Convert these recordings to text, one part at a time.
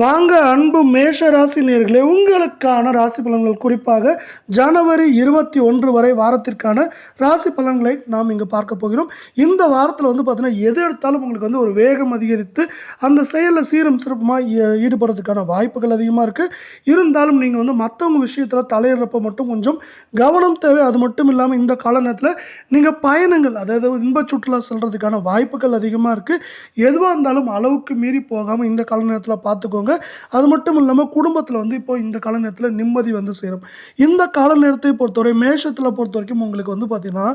வாங்க அன்பு மேஷ ராசி நேர்களே உங்களுக்கான ராசி பலன்கள் குறிப்பாக ஜனவரி இருபத்தி ஒன்று வரை வாரத்திற்கான ராசி பலன்களை நாம் இங்கே பார்க்க போகிறோம். இந்த வாரத்தில் வந்து பார்த்தீங்கன்னா எது எடுத்தாலும் உங்களுக்கு வந்து ஒரு வேகம் அதிகரித்து அந்த செயலில் சீரும் சிறப்புமாக ஈடுபடுறதுக்கான வாய்ப்புகள் அதிகமாக இருக்குது இருந்தாலும் நீங்கள் வந்து மற்றவங்க விஷயத்தில் தலையிடுறப்ப மட்டும் கொஞ்சம் கவனம் தேவை. அது மட்டும் இல்லாமல் இந்த கால நேரத்தில் நீங்கள் பயணங்கள் அதாவது இன்ப சுற்றுலா செல்கிறதுக்கான வாய்ப்புகள் அதிகமாக இருக்குது எதுவாக இருந்தாலும் அளவுக்கு மீறி போகாமல் இந்த கால நேரத்தில் பார்த்துக்கோங்க அது மட்டும் இல்லாமல் குடும்பத்தில் வந்து இப்போ இந்த கால நேரத்தில் நிம்மதி வந்து சேரும். இந்த கால நேரத்தை பொறுத்தவரை மேஷத்தில் பொறுத்த வரைக்கும் உங்களுக்கு வந்து பார்த்தீங்கன்னா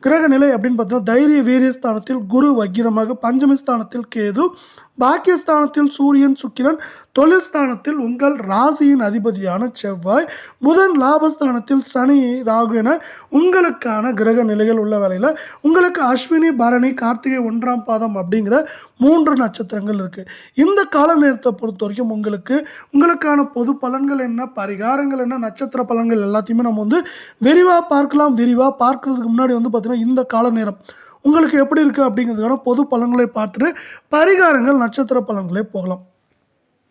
கிரக நிலை அப்படின்னு பார்த்தீங்கன்னா தைரிய வீரிய ஸ்தானத்தில் குரு வக்கிரமாக பஞ்சமி ஸ்தானத்தில் கேது பாக்கியஸ்தானத்தில் சூரியன் சுக்கிரன் தொழில் ஸ்தானத்தில் உங்கள் ராசியின் அதிபதியான செவ்வாய் புதன் லாபஸ்தானத்தில் சனி ராகு என உங்களுக்கான கிரக நிலைகள் உள்ள வேலையில் உங்களுக்கு அஸ்வினி பரணி கார்த்திகை ஒன்றாம் பாதம் அப்படிங்கிற மூன்று நட்சத்திரங்கள் இருக்குது இந்த கால நேரத்தை பொறுத்த வரைக்கும் உங்களுக்கு உங்களுக்கான பொது பலன்கள் என்ன பரிகாரங்கள் என்ன நட்சத்திர பலன்கள் எல்லாத்தையுமே நம்ம வந்து விரிவாக பார்க்கலாம். விரிவாக பார்க்கறதுக்கு முன்னாடி வந்து பார்த்திங்கன்னா இந்த கால நேரம். உங்களுக்கு எப்படி இருக்குது அப்படிங்கிறதுக்கான பொது பலன்களை பார்த்துட்டு பரிகாரங்கள் நட்சத்திர பலன்களே போகலாம்.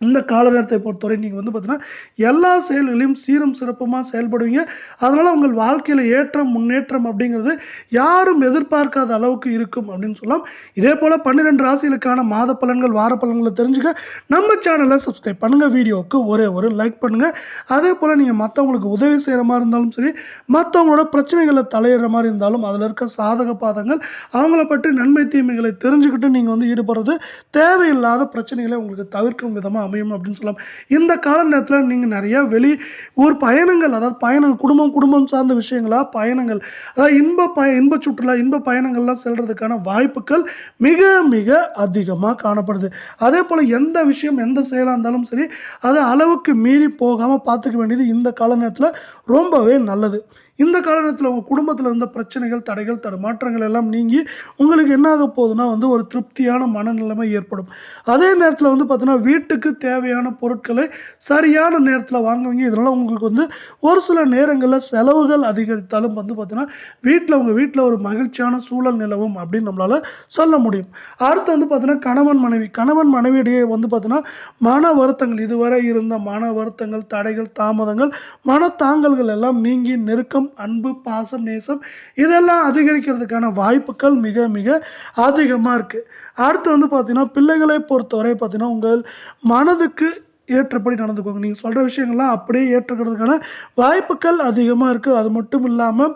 இந்த கால நேரத்தை பொறுத்தவரை நீங்கள் வந்து பார்த்தீங்கன்னா எல்லா செயல்களையும் சீரும் சிறப்புமாக செயல்படுவீங்க. அதனால் உங்கள் வாழ்க்கையில் ஏற்றம் முன்னேற்றம் அப்படிங்கிறது யாரும் எதிர்பார்க்காத அளவுக்கு இருக்கும் அப்படின்னு சொல்லலாம். இதே போல் பன்னிரெண்டு ராசிகளுக்கான மாத பலன்கள் வார பலன்களை தெரிஞ்சுக்க நம்ம சேனலை சப்ஸ்கிரைப் பண்ணுங்கள் வீடியோவுக்கு ஒரே ஒரு லைக் பண்ணுங்கள் அதே போல் நீங்கள் மற்றவங்களுக்கு உதவி செய்கிற மாதிரி இருந்தாலும் சரி மற்றவங்களோட பிரச்சனைகளை தலையிடுற மாதிரி இருந்தாலும் அதில் இருக்க சாதக பாதங்கள் அவங்கள பற்றி நன்மை தீமைகளை தெரிஞ்சுக்கிட்டு நீங்கள் வந்து ஈடுபடுறது தேவையில்லாத பிரச்சனைகளை உங்களுக்கு தவிர்க்கும் விதமாக அமையும் அப்படின்னு சொல்லலாம் இந்த கால நேரத்தில் நீங்கள் நிறைய வெளி ஊர் பயணங்கள் அதாவது பயணம் குடும்பம் குடும்பம் சார்ந்த விஷயங்களா பயணங்கள் அதாவது இன்ப பய இன்ப சுற்றுலா இன்ப பயணங்கள்லாம் செல்றதுக்கான வாய்ப்புகள் மிக மிக அதிகமாக காணப்படுது. அதே போல் எந்த விஷயம் எந்த செயலாக இருந்தாலும் சரி அதை அளவுக்கு மீறி போகாமல் பார்த்துக்க வேண்டியது இந்த கால நேரத்தில் ரொம்பவே நல்லது. இந்த காலகட்டத்தில் உங்கள் குடும்பத்தில் இருந்த பிரச்சனைகள் தடைகள் தடுமாற்றங்கள் எல்லாம் நீங்கி உங்களுக்கு என்ன ஆக போகுதுன்னா வந்து ஒரு திருப்தியான மனநிலைமை ஏற்படும். அதே நேரத்தில் வந்து பார்த்தீங்கன்னா வீட்டுக்கு தேவையான பொருட்களை சரியான நேரத்தில் வாங்குவீங்க. இதனால் உங்களுக்கு வந்து ஒரு சில நேரங்களில் செலவுகள் அதிகரித்தாலும் வந்து பார்த்தீங்கன்னா வீட்டில் உங்கள் வீட்டில் ஒரு மகிழ்ச்சியான சூழல் நிலவும் அப்படின்னு நம்மளால் சொல்ல முடியும். அடுத்து வந்து பார்த்தீங்கன்னா கணவன் மனைவி கணவன் மனைவியிடையே வந்து பார்த்தீங்கன்னா மன வருத்தங்கள் இதுவரை இருந்த மன வருத்தங்கள் தடைகள் தாமதங்கள் மன தாங்கல்கள் எல்லாம் நீங்கி நெருக்கம் அன்பு பாசம் நேசம் இதெல்லாம் அதிகரிக்கிறதுக்கான வாய்ப்புகள் மிக மிக அதிகமாக இருக்குது அடுத்து வந்து பார்த்தீங்கன்னா பிள்ளைகளை பொறுத்தவரை பார்த்தீங்கன்னா உங்கள் மனதுக்கு ஏற்றபடி நடந்துக்கோங்க. நீங்கள் சொல்கிற விஷயங்கள்லாம் அப்படியே ஏற்றுக்கிறதுக்கான வாய்ப்புகள் அதிகமாக இருக்குது அது மட்டும் இல்லாமல்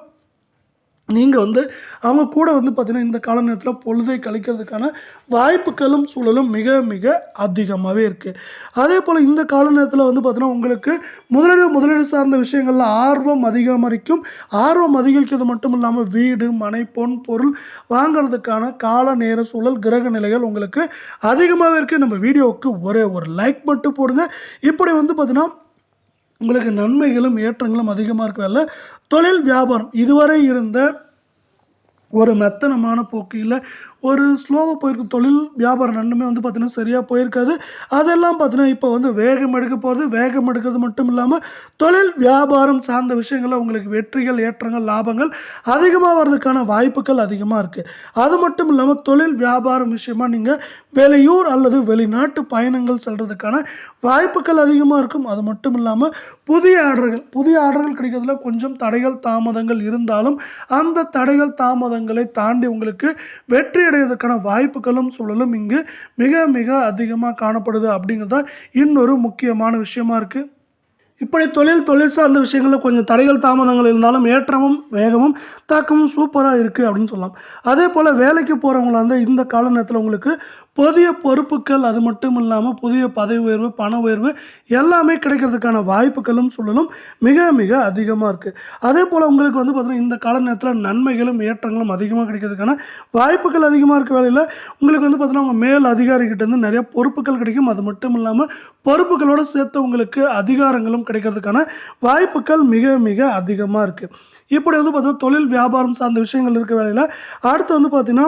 நீங்கள் வந்து அவங்க கூட வந்து பார்த்தீங்கன்னா இந்த கால நேரத்தில் பொழுதை கழிக்கிறதுக்கான வாய்ப்புகளும் சூழலும் மிக மிக அதிகமாகவே இருக்குது அதே போல் இந்த கால நேரத்தில் வந்து பார்த்திங்கன்னா உங்களுக்கு முதலீடு முதலீடு சார்ந்த விஷயங்களில் ஆர்வம் அதிகமரிக்கும் ஆர்வம் அதிகரிக்கிறது மட்டும் இல்லாமல் வீடு மனை பொன் பொருள் வாங்குறதுக்கான கால நேர சூழல் கிரக நிலைகள் உங்களுக்கு அதிகமாகவே இருக்குது நம்ம வீடியோவுக்கு ஒரே ஒரு லைக் மட்டும் போடுங்க. இப்படி வந்து பார்த்திங்கன்னா உங்களுக்கு நன்மைகளும் ஏற்றங்களும் அதிகமாக இருக்கவில்ல தொழில் வியாபாரம். இதுவரை இருந்த ஒரு மெத்தனமான போக்கு இல்லை. ஒரு ஸ்லோவாக போயிருக்கு தொழில் வியாபாரம் ரெண்டுமே வந்து பார்த்தீங்கன்னா சரியாக போயிருக்காது. அதெல்லாம் பார்த்தீங்கன்னா இப்போ வந்து வேகம் எடுக்க போகிறது வேகம் எடுக்கிறது மட்டும் இல்லாமல் தொழில் வியாபாரம் சார்ந்த விஷயங்களில் உங்களுக்கு வெற்றிகள் ஏற்றங்கள் லாபங்கள் அதிகமாக வர்றதுக்கான வாய்ப்புகள் அதிகமாக இருக்குது அது மட்டும் இல்லாமல் தொழில் வியாபாரம் விஷயமா நீங்கள் வெளியூர் அல்லது வெளிநாட்டு பயணங்கள் செல்கிறதுக்கான வாய்ப்புகள் அதிகமாக இருக்கும். அது மட்டும் இல்லாமல் புதிய ஆர்டர்கள் புதிய ஆர்டர்கள் கிடைக்கிறதுல கொஞ்சம் தடைகள் தாமதங்கள் இருந்தாலும் அந்த தடைகள் தாமதங்கள் தாண்டி உங்களுக்கு வெற்றி அடைவதற்கான வாய்ப்புகளும் சூழலும் இங்கு மிக மிக அதிகமாக காணப்படுது அப்படிங்கிறது தான் இன்னொரு முக்கியமான விஷயமா இருக்குது இப்படி தொழில் தொழில் சார்ந்த விஷயங்களில் கொஞ்சம் தடைகள் தாமதங்கள் இருந்தாலும் ஏற்றமும் வேகமும் தாக்கமும் சூப்பராக இருக்குது அப்படின்னு சொல்லலாம். அதே போல் வேலைக்கு போகிறவங்களா இருந்தால் இந்த கால நேரத்தில் உங்களுக்கு புதிய பொறுப்புகள் அது மட்டும் இல்லாமல் புதிய பதவி உயர்வு பண உயர்வு எல்லாமே கிடைக்கிறதுக்கான வாய்ப்புகளும் சூழலும். மிக மிக அதிகமாக இருக்குது அதே போல் உங்களுக்கு வந்து பார்த்திங்கன்னா இந்த கால நேரத்தில் நன்மைகளும் ஏற்றங்களும் அதிகமாக கிடைக்கிறதுக்கான வாய்ப்புகள் அதிகமாக இருக்க வேலையில் உங்களுக்கு வந்து பார்த்தீங்கன்னா உங்கள் மேல் அதிகாரிகிட்டேருந்து நிறைய பொறுப்புகள் கிடைக்கும். அது மட்டும் இல்லாமல் பொறுப்புகளோடு சேர்த்து உங்களுக்கு அதிகாரங்களும் கிடைக்கிறதுக்கான வாய்ப்புகள் மிக மிக அதிகமாக இருக்குது இப்படி வந்து பார்த்தீங்கன்னா தொழில் வியாபாரம் சார்ந்த விஷயங்கள் இருக்க வேலையில் அடுத்து வந்து பார்த்திங்கன்னா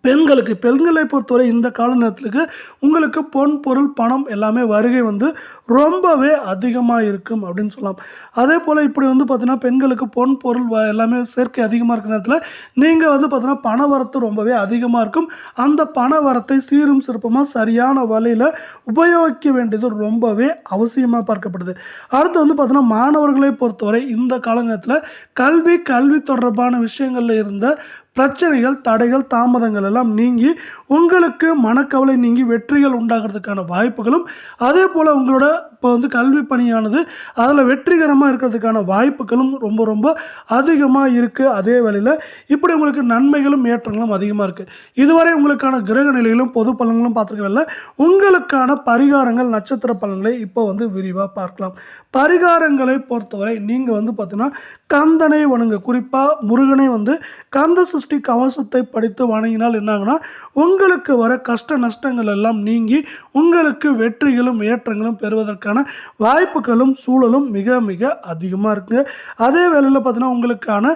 பெண்களுக்கு பெண்களை பொறுத்தவரை இந்த கால நேரத்துக்கு உங்களுக்கு பொன் பொருள் பணம் எல்லாமே வருகை வந்து ரொம்பவே அதிகமாக இருக்கும் அப்படின்னு சொல்லலாம். அதே போல் இப்படி வந்து பார்த்தீங்கன்னா பெண்களுக்கு பொன் பொருள் வ- எல்லாமே சேர்க்கை அதிகமாக இருக்கிற நேரத்தில் நீங்கள் வந்து பார்த்தீங்கன்னா பண வரத்து ரொம்பவே அதிகமாக இருக்கும். அந்த பண வரத்தை சீரும் சிறப்புமாக சரியான வழியில் உபயோகிக்க வேண்டியது ரொம்பவே அவசியமாக பார்க்கப்படுது. அடுத்து வந்து பார்த்தீங்கன்னா மாணவர்களை பொறுத்தவரை இந்த காலகட்டத்தில் கல்வி கல்வி தொடர்பான விஷயங்களில் இருந்த பிரச்சனைகள் தடைகள் தாமதங்கள் எல்லாம் நீங்கி உங்களுக்கு மனக்கவலை நீங்கி வெற்றிகள் உண்டாகிறதுக்கான வாய்ப்புகளும் அதே போல் உங்களோட இப்போ வந்து கல்வி பணியானது அதில் வெற்றிகரமாக இருக்கிறதுக்கான வாய்ப்புகளும் ரொம்ப ரொம்ப அதிகமாக இருக்குது அதே வேளையில் இப்படி உங்களுக்கு நன்மைகளும் ஏற்றங்களும் அதிகமாக இருக்குது இதுவரை உங்களுக்கான கிரக நிலைகளும் பொது பலன்களும் பார்த்துருக்கல உங்களுக்கான பரிகாரங்கள் நட்சத்திர பலன்களை இப்போ வந்து விரிவாக பார்க்கலாம். பரிகாரங்களை பொறுத்தவரை நீங்கள் வந்து பார்த்தீங்கன்னா கந்தனை வணங்க. குறிப்பாக முருகனை வந்து கந்த சஷ்டி கவசத்தை படித்து வணங்கினால் என்னாகுன்னா உங்களுக்கு வர கஷ்ட நஷ்டங்கள் எல்லாம் நீங்கி உங்களுக்கு வெற்றிகளும் ஏற்றங்களும் பெறுவதற்கான வாய்ப்புகளும் சூழலும் மிக மிக அதிகமாக இருக்குங்க. அதே வேளையில் பார்த்தீங்கன்னா உங்களுக்கான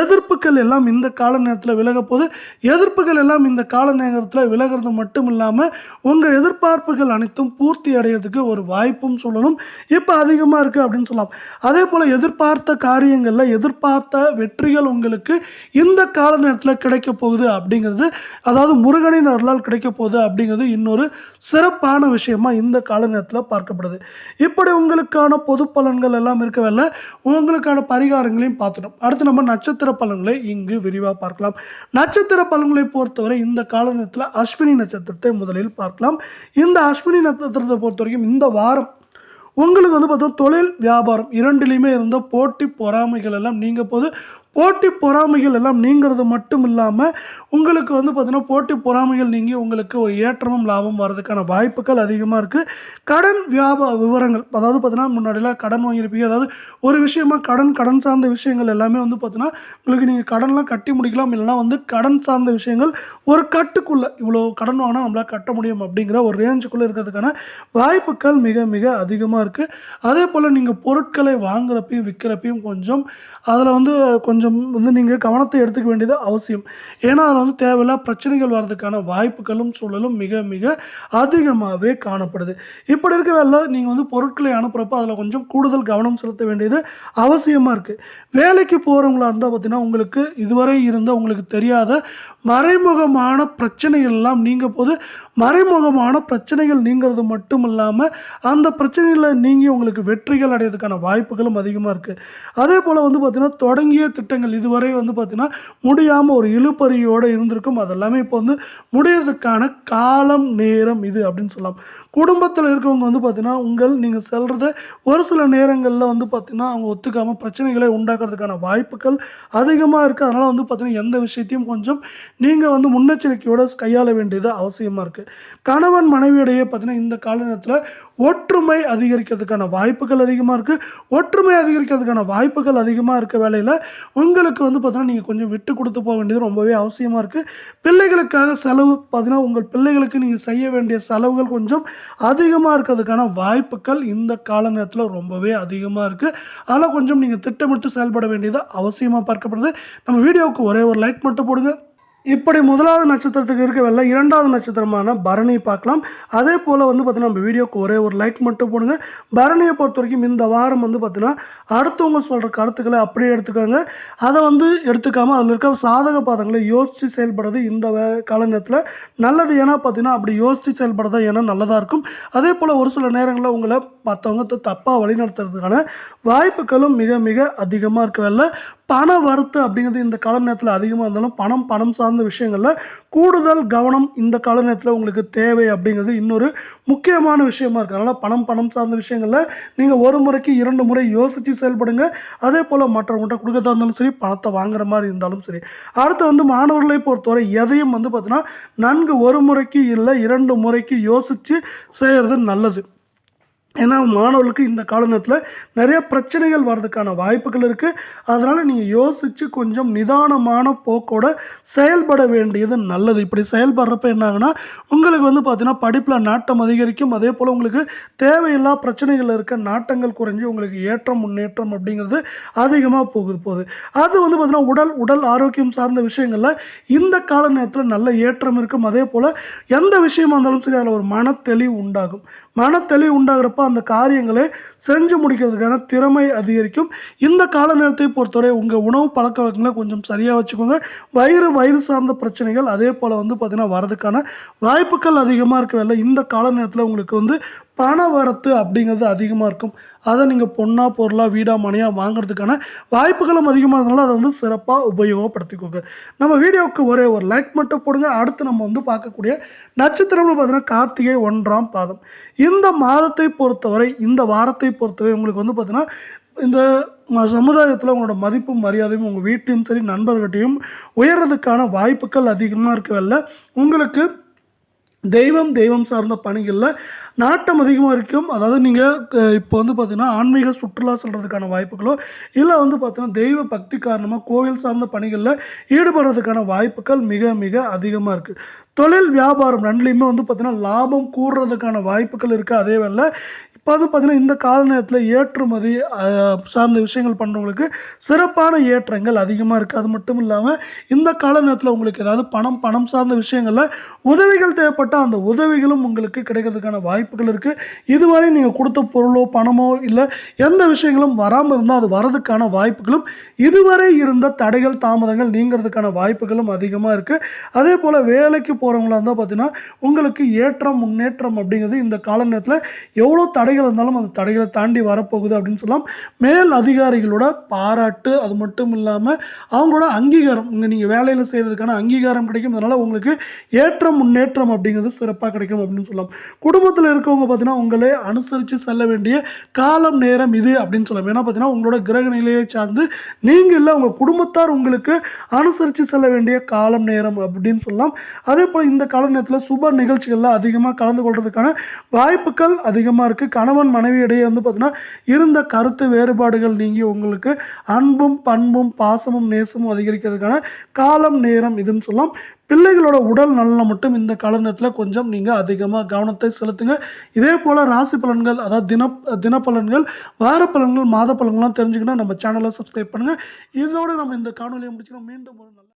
எதிர்ப்புகள் எல்லாம் இந்த கால நேரத்தில் விலக போது எதிர்ப்புகள் எல்லாம் இந்த கால நேரத்தில் விலகிறது மட்டும் இல்லாமல் உங்கள் எதிர்பார்ப்புகள் அனைத்தும் பூர்த்தி அடையிறதுக்கு ஒரு வாய்ப்பும் சூழலும் இப்போ அதிகமாக இருக்குது அப்படின்னு சொல்லலாம். அதே போல் எதிர்பார்த்த காரியங்களில் எதிர்பார்த்த வெற்றிகள் உங்களுக்கு இந்த கால நேரத்தில் கிடைக்க போகுது அப்படிங்கிறது அதாவது முருகனின் அருளால் கிடைக்க போகுது அப்படிங்கிறது இன்னொரு சிறப்பான விஷயமா இந்த கால நேரத்தில் பார்க்கப்படுது. இப்படி உங்களுக்கான பொது பலன்கள் எல்லாம் இருக்கவில்ல உங்களுக்கான பரிகாரங்களையும் பார்த்துட்டோம். அடுத்து நம்ம நட்சத்திர பலன்களை இங்கு விரிவாக பார்க்கலாம். நட்சத்திர பலன்களை பொறுத்தவரை இந்த கால நேரத்தில் அஸ்வினி நட்சத்திரத்தை முதலில் பார்க்கலாம். இந்த அஸ்வினி நட்சத்திரத்தை பொறுத்த வரைக்கும் இந்த வாரம் உங்களுக்கு வந்து பார்த்தா தொழில் வியாபாரம் இரண்டிலையுமே இருந்த போட்டி பொறாமைகள் எல்லாம் நீங்கள் போது போட்டி பொறாமைகள் எல்லாம் நீங்கிறது மட்டும் இல்லாமல் உங்களுக்கு வந்து பார்த்தீங்கன்னா போட்டி பொறாமைகள் நீங்கி உங்களுக்கு ஒரு ஏற்றமும் லாபம் வர்றதுக்கான வாய்ப்புகள் அதிகமாக இருக்குது கடன் வியாபார விவரங்கள் அதாவது பார்த்தீங்கன்னா முன்னாடிலாம் கடன் வாங்கியிருப்பீங்க. அதாவது ஒரு விஷயமா கடன் கடன் சார்ந்த விஷயங்கள் எல்லாமே வந்து பார்த்தீங்கன்னா உங்களுக்கு நீங்கள் கடன்லாம் கட்டி முடிக்கலாம். இல்லைன்னா வந்து கடன் சார்ந்த விஷயங்கள் ஒரு கட்டுக்குள்ளே இவ்வளோ கடன் வாங்கினா நம்மளால் கட்ட முடியும் அப்படிங்கிற ஒரு ரேஞ்சுக்குள்ளே இருக்கிறதுக்கான வாய்ப்புகள் மிக மிக அதிகமாக இருக்குது அதே போல் நீங்கள் பொருட்களை வாங்குறப்பையும் விற்கிறப்பையும் கொஞ்சம் அதில் வந்து கொஞ்சம் கொஞ்சம் வந்து நீங்கள் கவனத்தை எடுத்துக்க வேண்டியது அவசியம். ஏன்னா அதில் வந்து தேவையில்லா பிரச்சனைகள் வர்றதுக்கான வாய்ப்புகளும் சூழலும் மிக மிக அதிகமாகவே காணப்படுது. இப்படி இருக்க வேலை நீங்கள் வந்து பொருட்களை அனுப்புகிறப்ப அதில் கொஞ்சம் கூடுதல் கவனம் செலுத்த வேண்டியது அவசியமாக இருக்குது வேலைக்கு போகிறவங்களா இருந்தால் பார்த்தீங்கன்னா உங்களுக்கு இதுவரை இருந்த உங்களுக்கு தெரியாத மறைமுகமான பிரச்சனைகள் எல்லாம் நீங்க போது மறைமுகமான பிரச்சனைகள் நீங்கிறது மட்டும் இல்லாமல் அந்த பிரச்சனைகளை நீங்கி உங்களுக்கு வெற்றிகள் அடையிறதுக்கான வாய்ப்புகளும் அதிகமாக இருக்குது அதே போல் வந்து பார்த்தீங்கன்னா தொடங்கிய திட்டங்கள் இதுவரை வந்து பார்த்திங்கன்னா முடியாமல் ஒரு இழுப்பறியோடு இருந்திருக்கும். அதெல்லாமே இப்போ வந்து முடியறதுக்கான காலம் நேரம் இது அப்படின்னு சொல்லலாம். குடும்பத்தில் இருக்கவங்க வந்து பார்த்திங்கன்னா உங்கள் நீங்கள் செல்கிறத ஒரு சில நேரங்களில் வந்து பார்த்தீங்கன்னா அவங்க ஒத்துக்காமல் பிரச்சனைகளை உண்டாக்குறதுக்கான வாய்ப்புகள் அதிகமாக இருக்குது அதனால் வந்து பார்த்தீங்கன்னா எந்த விஷயத்தையும் கொஞ்சம் நீங்கள் வந்து முன்னெச்சரிக்கையோடு கையாள வேண்டியது அவசியமாக இருக்குது கணவன் மனைவியிடையே பார்த்திங்கன்னா இந்த கால நேரத்தில் ஒற்றுமை அதிகரிக்கிறதுக்கான வாய்ப்புகள் அதிகமாக இருக்குது ஒற்றுமை அதிகரிக்கிறதுக்கான வாய்ப்புகள் அதிகமாக இருக்க வேலையில் உங்களுக்கு வந்து பார்த்தீங்கன்னா நீங்கள் கொஞ்சம் விட்டு கொடுத்து போக வேண்டியது ரொம்பவே அவசியமாக இருக்குது பிள்ளைகளுக்காக செலவு பார்த்தீங்கன்னா உங்கள் பிள்ளைகளுக்கு நீங்கள் செய்ய வேண்டிய செலவுகள் கொஞ்சம் அதிகமாக இருக்கிறதுக்கான வாய்ப்புகள் இந்த கால நேரத்தில் ரொம்பவே அதிகமாக இருக்குது அதனால் கொஞ்சம் நீங்கள் திட்டமிட்டு செயல்பட வேண்டியது அவசியமாக பார்க்கப்படுது. நம்ம வீடியோவுக்கு ஒரே ஒரு லைக் மட்டும் போடுங்க. இப்படி முதலாவது நட்சத்திரத்துக்கு இருக்கவில்லை இரண்டாவது நட்சத்திரமான பரணி பார்க்கலாம். அதே போல் வந்து பார்த்தீங்கன்னா நம்ம வீடியோக்கு ஒரே ஒரு லைக் மட்டும் போடுங்க. பரணியை பொறுத்த வரைக்கும் இந்த வாரம் வந்து பார்த்தீங்கன்னா அடுத்தவங்க சொல்கிற கருத்துக்களை அப்படியே எடுத்துக்கோங்க. அதை வந்து எடுத்துக்காமல் அதில் இருக்க சாதக பாதங்களை யோசித்து செயல்படுறது இந்த கால நேரத்தில் நல்லது. ஏன்னா பார்த்தீங்கன்னா அப்படி யோசித்து செயல்படுறது ஏன்னா நல்லதாக இருக்கும். அதே போல் ஒரு சில நேரங்களில் உங்களை மற்றவங்க தப்பாக வழிநடத்துறதுக்கான வாய்ப்புகளும் மிக மிக அதிகமாக இருக்கவில்லை. பண வரத்து அப்படிங்கிறது இந்த கால நேரத்தில் அதிகமாக இருந்தாலும் பணம் பணம் சார்ந்த விஷயங்களில் கூடுதல் கவனம் இந்த கால நேரத்தில் உங்களுக்கு தேவை அப்படிங்கிறது இன்னொரு முக்கியமான விஷயமா இருக்குது அதனால் பணம் பணம் சார்ந்த விஷயங்களில் நீங்கள் ஒரு முறைக்கு இரண்டு முறை யோசித்து செயல்படுங்க. அதே போல் மற்றவங்கள்ட்ட கொடுக்கறதா இருந்தாலும் சரி பணத்தை வாங்குற மாதிரி இருந்தாலும் சரி. அடுத்து வந்து மாணவர்களை பொறுத்தவரை எதையும் வந்து பார்த்தீங்கன்னா நன்கு ஒரு முறைக்கு இல்லை இரண்டு முறைக்கு யோசித்து செய்கிறது நல்லது. ஏன்னா மாணவர்களுக்கு இந்த கால நேரத்தில் நிறைய பிரச்சனைகள் வர்றதுக்கான வாய்ப்புகள் இருக்குது அதனால் நீங்கள் யோசித்து கொஞ்சம் நிதானமான போக்கோட செயல்பட வேண்டியது நல்லது. இப்படி செயல்படுறப்ப என்னாகுன்னா உங்களுக்கு வந்து பார்த்தீங்கன்னா படிப்பில் நாட்டம் அதிகரிக்கும். அதே போல் உங்களுக்கு தேவையில்லா பிரச்சனைகள் இருக்க நாட்டங்கள் குறைஞ்சி உங்களுக்கு ஏற்றம் முன்னேற்றம் அப்படிங்கிறது அதிகமாக போகுது போகுது. அது வந்து பார்த்திங்கன்னா உடல் உடல் ஆரோக்கியம் சார்ந்த விஷயங்களில் இந்த கால நேரத்தில் நல்ல ஏற்றம் இருக்கும். அதே போல் எந்த விஷயமா இருந்தாலும் சரி அதில் ஒரு மனத்தெளிவு உண்டாகும். மனத்தெளிவு உண்டாகிறப்ப அந்த காரியங்களை செஞ்சு முடிக்கிறதுக்கான திறமை அதிகரிக்கும். இந்த கால நேரத்தை பொறுத்தவரை உங்கள் உணவு பழக்க வழக்கங்களை கொஞ்சம் சரியாக வச்சுக்கோங்க. வயிறு வயிறு சார்ந்த பிரச்சனைகள் அதே போல் வந்து பார்த்திங்கன்னா வரதுக்கான வாய்ப்புகள் அதிகமாக இருக்கவில்லை இந்த கால நேரத்தில் உங்களுக்கு வந்து பண வரத்து அப்படிங்கிறது அதிகமாக இருக்கும். அதை நீங்கள் பொண்ணாக பொருளாக வீடாக மனையாக வாங்குறதுக்கான வாய்ப்புகளும் அதிகமாக இருந்தனால அதை வந்து சிறப்பாக உபயோகப்படுத்திக்கோங்க. நம்ம வீடியோவுக்கு ஒரே ஒரு லைக் மட்டும் போடுங்க. அடுத்து நம்ம வந்து பார்க்கக்கூடிய நட்சத்திரம்னு பார்த்தீங்கன்னா கார்த்திகை ஒன்றாம் பாதம். இந்த மாதத்தை பொறுத்தவரை இந்த வாரத்தை பொறுத்தவரை உங்களுக்கு வந்து பார்த்தீங்கன்னா இந்த சமுதாயத்தில் உங்களோட மதிப்பும் மரியாதையும் உங்கள் வீட்டையும் சரி நண்பர்கிட்டையும் உயர்றதுக்கான வாய்ப்புகள் அதிகமாக இருக்கவில்லை உங்களுக்கு தெய்வம் தெய்வம் சார்ந்த பணிகளில் நாட்டம் அதிகமாக இருக்கும். அதாவது நீங்கள் இப்போ வந்து பார்த்தீங்கன்னா ஆன்மீக சுற்றுலா செல்கிறதுக்கான வாய்ப்புகளோ இல்லை வந்து பார்த்தீங்கன்னா தெய்வ பக்தி காரணமாக கோவில் சார்ந்த பணிகளில் ஈடுபடுறதுக்கான வாய்ப்புகள் மிக மிக அதிகமாக இருக்குது தொழில் வியாபாரம் ரெண்டுலேயுமே வந்து பார்த்திங்கன்னா லாபம் கூடுறதுக்கான வாய்ப்புகள் இருக்குது அதே வேலை இப்போ வந்து பார்த்திங்கன்னா இந்த கால நேரத்தில் ஏற்றுமதி சார்ந்த விஷயங்கள் பண்ணுறவங்களுக்கு சிறப்பான ஏற்றங்கள் அதிகமாக இருக்குது அது மட்டும் இல்லாமல் இந்த கால நேரத்தில் உங்களுக்கு ஏதாவது பணம் பணம் சார்ந்த விஷயங்களில் உதவிகள் தேவைப்பட்டால் அந்த உதவிகளும் உங்களுக்கு கிடைக்கிறதுக்கான வாய்ப்புகள் இருக்குது இதுவரை நீங்கள் கொடுத்த பொருளோ பணமோ இல்லை எந்த விஷயங்களும் வராமல் இருந்தால் அது வரதுக்கான வாய்ப்புகளும் இதுவரை இருந்த தடைகள் தாமதங்கள் நீங்கிறதுக்கான வாய்ப்புகளும் அதிகமாக இருக்குது அதே போல் வேலைக்கு போகிறவங்களா இருந்தால் பார்த்தீங்கன்னா உங்களுக்கு ஏற்றம் முன்னேற்றம் அப்படிங்கிறது இந்த கால நேரத்தில் எவ்வளோ தடைகள் இருந்தாலும் அந்த தடைகளை தாண்டி வரப்போகுது அப்படின்னு சொல்லலாம். மேல் அதிகாரிகளோட பாராட்டு அது மட்டும் இல்லாமல் அவங்களோட அங்கீகாரம் இங்கே நீங்கள் வேலையில் செய்கிறதுக்கான அங்கீகாரம் கிடைக்கும். அதனால் உங்களுக்கு ஏற்றம் முன்னேற்றம் அப்படிங்கிறது சிறப்பாக கிடைக்கும் அப்படின்னு சொல்லலாம். குடும்பத்தில் இருக்கவங்க பார்த்தீங்கன்னா உங்களே அனுசரித்து செல்ல வேண்டிய காலம் நேரம் இது அப்படின்னு சொல்லலாம். ஏன்னா பார்த்தீங்கன்னா உங்களோட கிரக நிலையை சார்ந்து நீங்கள் இல்லை உங்கள் குடும்பத்தார் உங்களுக்கு அனுசரித்து செல்ல வேண்டிய காலம் நேரம் அப்படின்னு சொல்லலாம். அதே போல் இந்த கால நேரத்தில் சுப நிகழ்ச்சிகளில் அதிகமாக கலந்து கொள்றதுக்கான வாய்ப்புகள் அதிகமாக இருக்குது கணவன் மனைவி இடையே வந்து பார்த்தீங்கன்னா இருந்த கருத்து வேறுபாடுகள் நீங்கி உங்களுக்கு அன்பும் பண்பும் பாசமும் நேசமும் அதிகரிக்கிறதுக்கான காலம் நேரம் இதுன்னு சொல்லலாம். பிள்ளைகளோட உடல் நலனை மட்டும் இந்த கால கொஞ்சம் நீங்கள் அதிகமாக கவனத்தை செலுத்துங்க. இதே போல் ராசி பலன்கள் அதாவது தின தினப்பலன்கள் வார பலன்கள் மாத பலன்கள்லாம் தெரிஞ்சுக்கணும் நம்ம சேனலை சப்ஸ்கிரைப் பண்ணுங்கள் இதோடு நம்ம இந்த காணொலியை முடிச்சுக்கிறோம். மீண்டும் ஒரு நல்ல